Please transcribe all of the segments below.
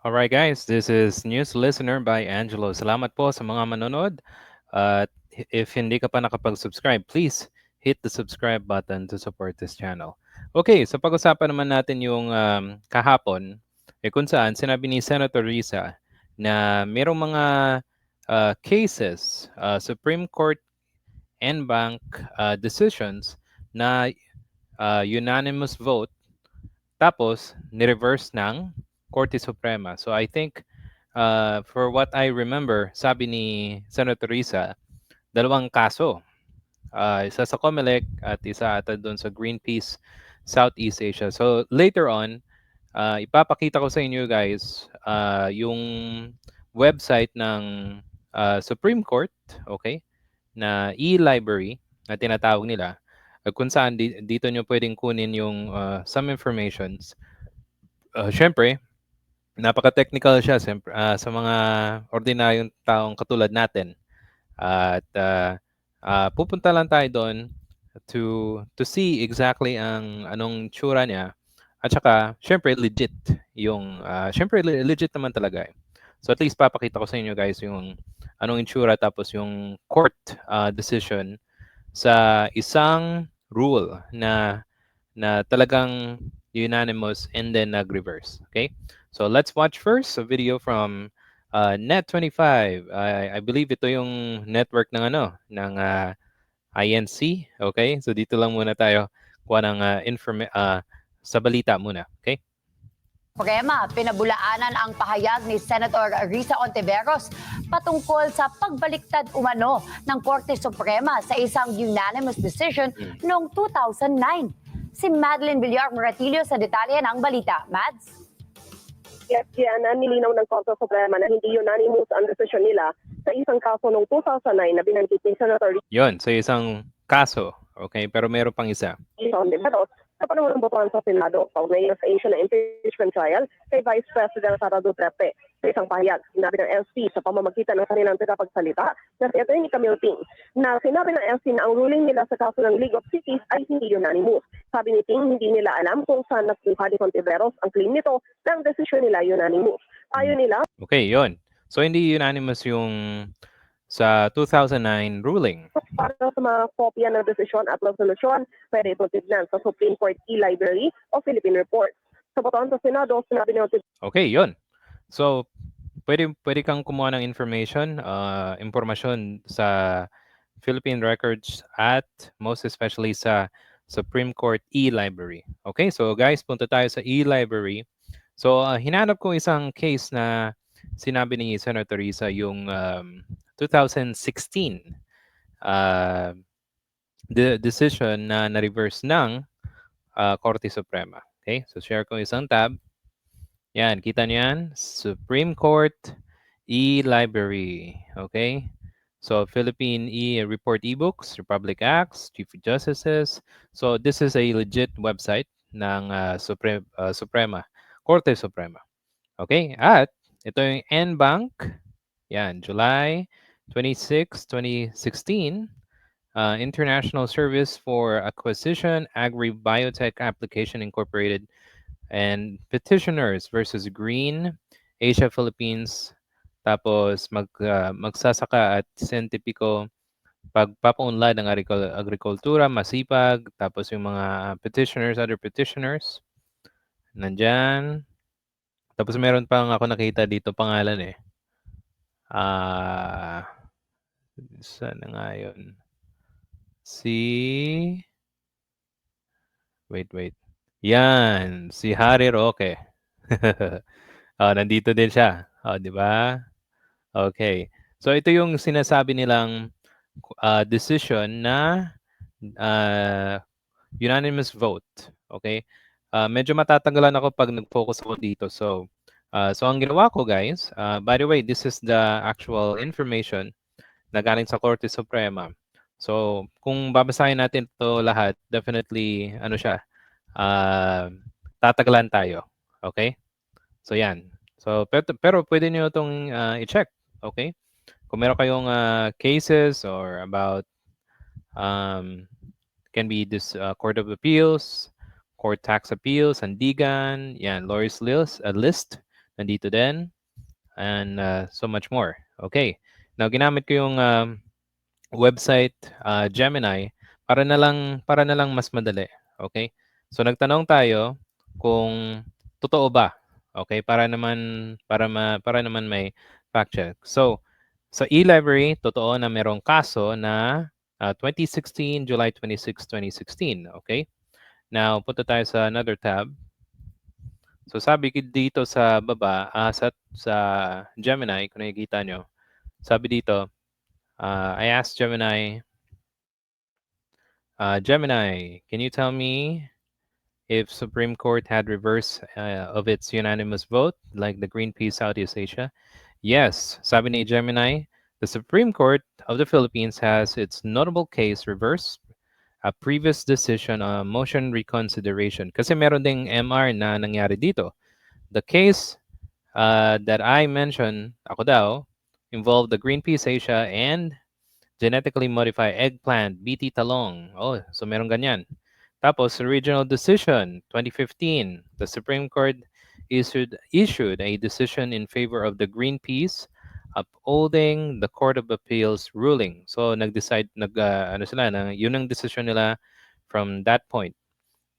Alright guys, this is News Listener by Angelo. Salamat po sa mga manonood. At if hindi ka pa nakapag-subscribe, please hit the subscribe button to support this channel. Okay, so pag-usapan naman natin yung um, kahapon, eh kung saan sinabi ni Senator Risa na mayroong mga uh, cases, uh, Supreme Court and bank uh, decisions na uh, unanimous vote tapos ni-reverse ng Korte Suprema. So I think uh, for what I remember, sabi ni Senator Risa, dalawang kaso. Uh, isa sa COMELEC at isa ata doon sa Greenpeace Southeast Asia. So later on, uh, ipapakita ko sa inyo guys uh, yung website ng uh, Supreme Court, okay, na e-library na tinatawag nila, kung saan di, dito nyo pwedeng kunin yung uh, some informations. Uh, Siyempre, napaka-technical siya siyempre, uh, sa mga ordinaryong taong katulad natin. At uh, uh, pupunta lang tayo doon to to see exactly ang anong tsura niya. At saka, syempre, legit yung, uh, syempre, legit naman talaga. Eh. So at least papakita ko sa inyo guys yung anong itsura tapos yung court uh, decision sa isang rule na na talagang unanimous and then nag-reverse. Okay? So let's watch first a video from uh, Net25. I, I believe ito yung network ng ano, ng uh, INC. Okay? So dito lang muna tayo kuha ng uh, informa- uh, sa balita muna. Okay? Suprema, pinabulaanan ang pahayag ni Senator Risa Ontiveros patungkol sa pagbaliktad umano ng Korte Suprema sa isang unanimous decision noong 2009. Si Madeline Villar Moratillo sa detalye ng balita. Mads? Yes, yan, nilinaw ng Korte Suprema na hindi unanimous ang desisyon nila sa isang kaso noong 2009 na binanggit ni Senator Yon, sa isang kaso. Okay, pero meron pang isa. Risa Ontiveros sa panahon ng botohan sa Senado kaugnay sa issue na impeachment trial kay Vice President Sara Duterte. Sa isang pahayag, sinabi ng LC sa pamamagitan ng kanilang tagapagsalita na si Atty. Camille Ting na sinabi ng LC na ang ruling nila sa kaso ng League of Cities ay hindi unanimous. Sabi ni Ting, hindi nila alam kung saan nagkuha ni Contiveros ang claim nito na ang desisyon nila unanimous. Ayon nila, Okay, yon. So hindi unanimous yung sa 2009 ruling. para sa mga kopya ng desisyon at resolusyon, pwede ito tignan sa Supreme Court e-library o Philippine Report. Sa botohan sa Senado, sinabi ni Okay, yon. So, pwede, pwede kang kumuha ng information, uh, impormasyon sa Philippine Records at most especially sa Supreme Court e-library. Okay, so guys, punta tayo sa e-library. So, uh, hinanap ko isang case na sinabi ni Senator Risa yung um, 2016 uh, the decision na na-reverse ng uh, Korte Suprema. Okay, so share ko isang tab. Yan, kita niyo? Supreme Court e-library. Okay? So, Philippine e-report ebooks, Republic Acts, Chief Justices. So, this is a legit website ng uh, Supreme, uh, Suprema, Korte Suprema. Okay? At ito yung NBank. Yan, July 26, 2016. Uh, International Service for Acquisition Agri-Biotech Application Incorporated and Petitioners versus Green Asia Philippines tapos mag uh, magsasaka at scientifico pagpapaunlad ng agricul- agrikultura masipag tapos yung mga petitioners other petitioners. Nandyan. Tapos meron pang ako nakita dito pangalan eh. Ah uh, sana nga yun? Si wait wait. Yan si Harry Roque. Oh, nandito din siya. Oh, di ba Okay. So ito yung sinasabi nilang uh, decision na uh, unanimous vote. Okay? Uh, medyo matatagalan ako pag nag-focus ako dito. So, uh, so ang ginawa ko guys, uh, by the way, this is the actual information na galing sa Korte Suprema. So, kung babasahin natin to lahat, definitely, ano siya, uh, tatagalan tayo. Okay? So, yan. So, pero, pero pwede nyo itong uh, i-check. Okay? Kung meron kayong uh, cases or about um, can be this uh, Court of Appeals, Court Tax Appeals, Sandigan, yan, lawyers list, a list nandito din, and uh, so much more. Okay. Now, ginamit ko yung um, website uh, Gemini para na lang para na lang mas madali. Okay? So nagtanong tayo kung totoo ba. Okay? Para naman para ma, para naman may fact check. So sa e-library, totoo na merong kaso na uh, 2016, July 26, 2016. Okay? Now, punta tayo sa another tab. So sabi dito sa baba, uh, sa, sa Gemini, kung nakikita nyo, sabi dito, uh, I asked Gemini, uh, Gemini, can you tell me if Supreme Court had reverse uh, of its unanimous vote, like the Greenpeace Southeast Asia? Yes, sabi ni Gemini, the Supreme Court of the Philippines has its notable case reversed a previous decision on motion reconsideration. Kasi meron ding MR na nangyari dito. The case uh, that I mentioned, ako daw, involved the Greenpeace Asia and genetically modified eggplant, BT talong. Oh, so meron ganyan. Tapos, original decision, 2015, the Supreme Court issued issued a decision in favor of the Greenpeace upholding the Court of Appeals ruling. So nag-decide nag uh, ano sila na yun ang decision nila from that point.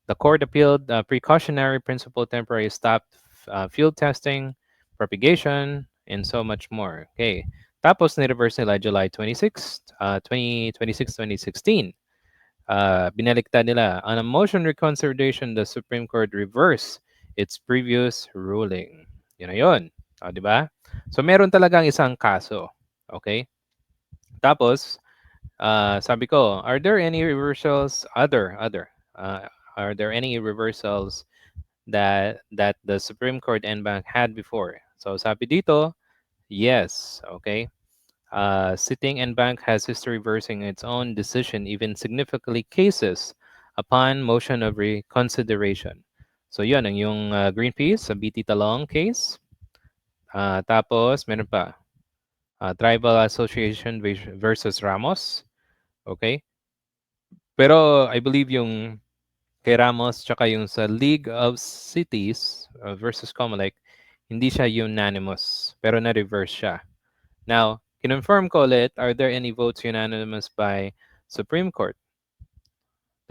The court appealed uh, precautionary principle temporary stopped uh, field testing, propagation, and so much more. Okay. Tapos ni-reverse nila July 26, uh, 2026, 2016. Uh, binaliktad nila. On a motion reconsideration, the Supreme Court reversed its previous ruling. Yun na yun. O, di ba? So, meron talagang isang kaso. Okay? Tapos, uh, sabi ko, are there any reversals, other, other, uh, are there any reversals that that the Supreme Court and Bank had before? So, sabi dito, yes. Okay? Uh, sitting and bank has history reversing its own decision, even significantly cases upon motion of reconsideration. So, yun, ang yung uh, Greenpeace sa BT Talong case. Uh, tapos, meron pa. Uh, Tribal Association versus Ramos. Okay? Pero, I believe yung kay Ramos tsaka yung sa League of Cities uh, versus Comelec, hindi siya unanimous. Pero na-reverse siya. Now, kinonfirm ko ulit, are there any votes unanimous by Supreme Court?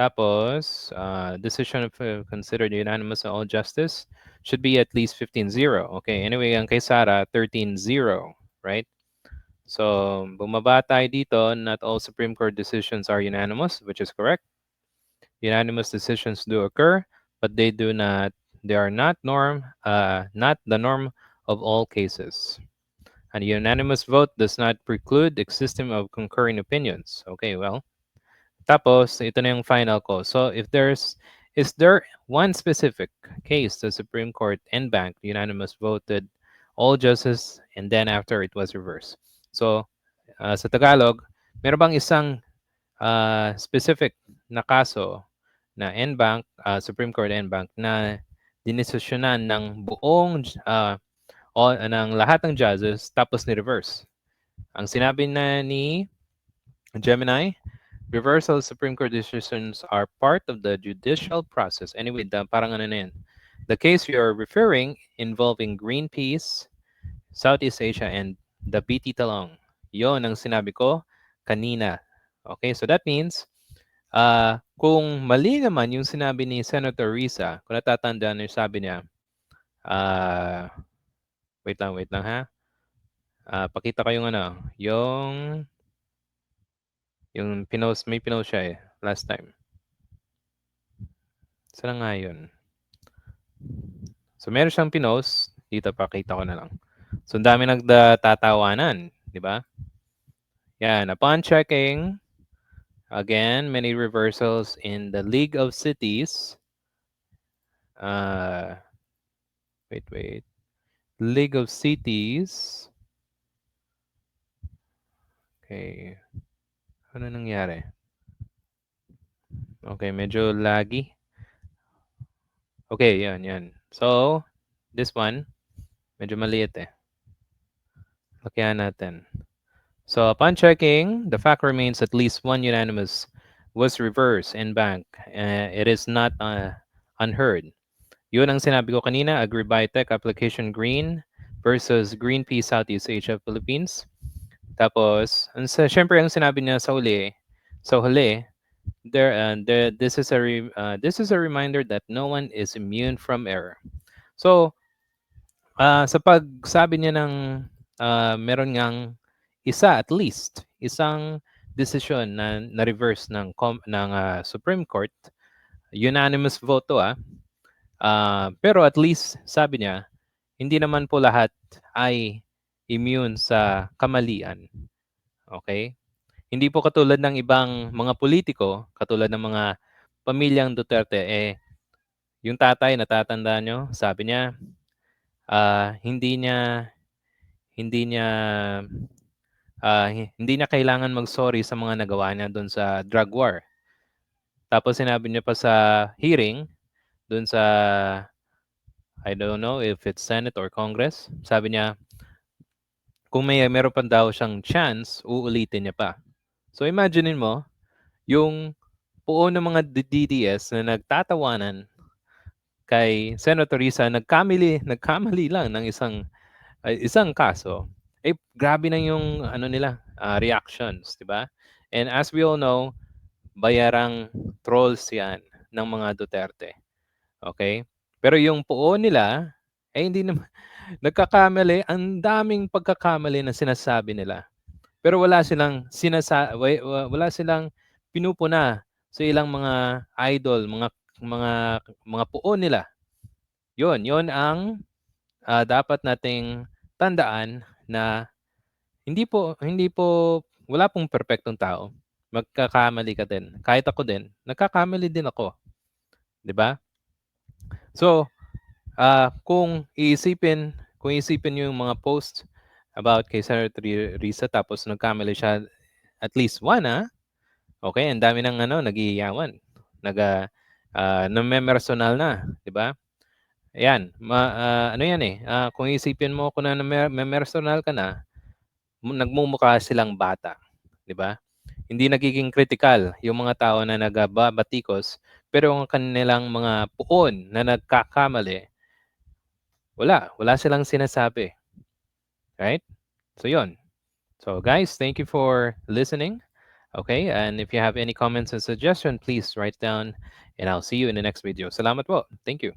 Tapos, uh, decision of uh, considered unanimous all justice should be at least 15-0. Okay, anyway, ang kay Sara, 13-0, right? So, bumaba tayo dito, not all Supreme Court decisions are unanimous, which is correct. Unanimous decisions do occur, but they do not, they are not norm, uh, not the norm of all cases. And unanimous vote does not preclude the existence of concurring opinions. Okay, well, tapos, ito na yung final ko. So, if there's, is there one specific case the Supreme Court and Bank unanimous voted all justice and then after it was reversed? So, uh, sa Tagalog, meron bang isang uh, specific na kaso na NBank, uh, Supreme Court NBank, na dinesisyonan ng buong uh, all, ng lahat ng judges tapos ni-reverse. Ang sinabi na ni Gemini, reversal Supreme Court decisions are part of the judicial process. Anyway, the, parang ano na yan. The case you are referring involving Greenpeace, Southeast Asia, and the BT Talong. Yon ang sinabi ko kanina. Okay, so that means, uh, kung mali naman yung sinabi ni Senator Risa, kung natatandaan yung sabi niya, uh, wait lang, wait lang ha. Uh, pakita ko yung ano, yung yung pinost, may pinost siya eh, last time. Saan nga yun? So, meron siyang pinost. Dito, pakita ko na lang. So, ang dami nagtatawanan. Di ba? Yan. Upon checking, again, many reversals in the League of Cities. Uh, wait, wait. League of Cities. Okay. Ano nangyari? Okay, medyo laggy. Okay, yan, yan. So, this one, medyo maliit eh. Lakihan natin. So, upon checking, the fact remains at least one unanimous was reversed in bank. Uh, it is not uh, unheard Yun ang sinabi ko kanina, Agribitech Application Green versus Greenpeace Southeast Asia Philippines. Tapos, ang sa, syempre ang sinabi niya sa huli, sa huli, there, uh, there, this is a re, uh, this is a reminder that no one is immune from error. So, ah sa pagsabi niya ng ah, meron ngang isa at least, isang desisyon na na-reverse ng com- ng ah, Supreme Court, unanimous vote to ah. Ah, pero at least sabi niya, hindi naman po lahat ay immune sa kamalian. Okay? Hindi po katulad ng ibang mga politiko, katulad ng mga pamilyang Duterte, eh, yung tatay, natatanda nyo, sabi niya, ah, hindi niya, hindi niya, hi- hindi niya kailangan mag-sorry sa mga nagawa niya doon sa drug war. Tapos sinabi niya pa sa hearing, doon sa, I don't know if it's Senate or Congress, sabi niya, kung may meron pa daw siyang chance, uulitin niya pa. So imaginein mo, yung buo ng mga DDS na nagtatawanan kay Senator Risa, nagkamali, nagkamali lang ng isang ay, isang kaso, eh grabe na yung ano nila, ah, reactions, 'di ba? And as we all know, bayarang trolls 'yan ng mga Duterte. Okay? Pero yung puo nila, eh hindi naman nagkakamali, ang daming pagkakamali na sinasabi nila. Pero wala silang sinasa wa- wa- wala silang pinupuna sa ilang mga idol, mga mga mga puo nila. 'Yon, 'yon ang ah, dapat nating tandaan na hindi po hindi po wala pong perpektong tao. Magkakamali ka din. Kahit ako din, nagkakamali din ako. 'Di ba? So, ah kung iisipin, kung iisipin niyo yung mga post about kay Senator Ri- Risa tapos nagkamali siya at least one ah. Okay, ang dami ng ano nagiiyawan. Naga ah namemersonal na, 'di ba? Ayan, ma, ah, ano yan eh, ah, kung isipin mo kung na namemersonal ka na, mu- nagmumukha silang bata, 'di ba? Hindi nagiging critical yung mga tao na nagababatikos, pero ang kanilang mga puon na nagkakamali, wala, wala silang sinasabi. Right? So yun. So guys, thank you for listening. Okay, and if you have any comments and suggestion, please write down and I'll see you in the next video. Salamat po. Thank you.